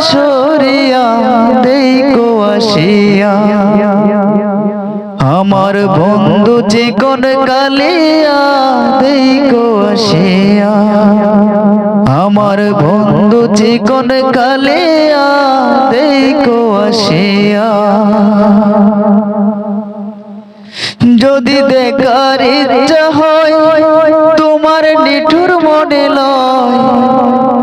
পাশরিয়া দেখো আসিয়া। আমার বন্ধু চিকন কালিয়া দেখো আসিয়া। আমার বন্ধু চিকন কালিয়া দেখো আসিয়া। যদি দেখার ইচ্ছা হয়, তোমার নিঠুর মনে লয়।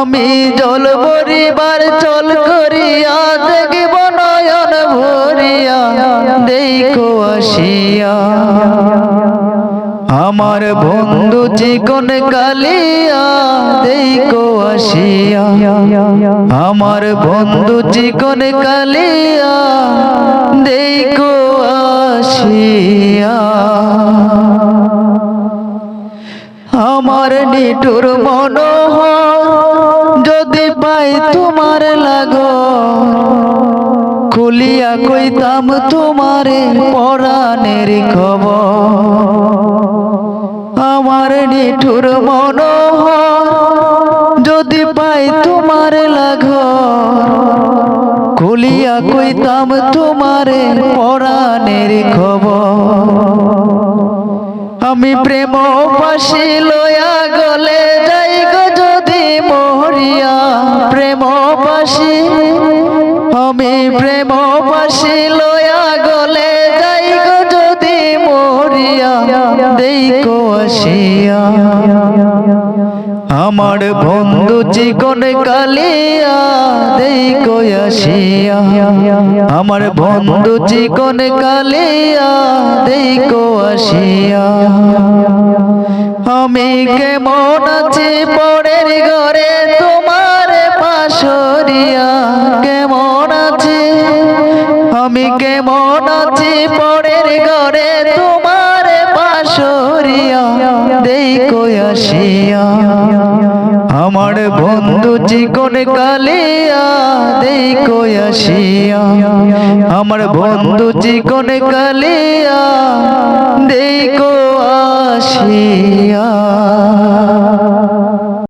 আমি জল পরিবার চল করিয়া দেখব নয়ন ভরিয়া, দেখো আসিয়া। আমার বন্ধু চিকন কালিয়া, দেখো আসিয়া। আমার বন্ধু চিকন কালিয়া, দেখো আসিয়া। আমার নিটুর মনোহ যদি পাই তোমার লাগো, খুলিয়া কইতাম তোমারে পরাণের খবর। আমার নিঠুর মনোহ যদি পাই তোমার লাঘ খুলিয়া কইতাম তোমারে পরাণের খবর। আমি প্রেম পাশি লয়া গলে প্রেম পাশি আমি প্রেম পাশি লয়া গলে যাই গো যদি মরিয়া দেখো আসিয়া। আমার বন্ধু চিকন কালিয়া, দেই দেখো আসিয়া। আমার বন্ধু চিকন কালিয়া দেখো আসিয়া। আমি কেমন আছি পরের ঘরে আমি কেমন আছি পরের ঘরে তোমার আসিয়া। আমার বন্ধু চিকন কালিয়া, দেখো আসিয়া। আমার বন্ধু চিকন কালিয়া, দেখো আসিয়া।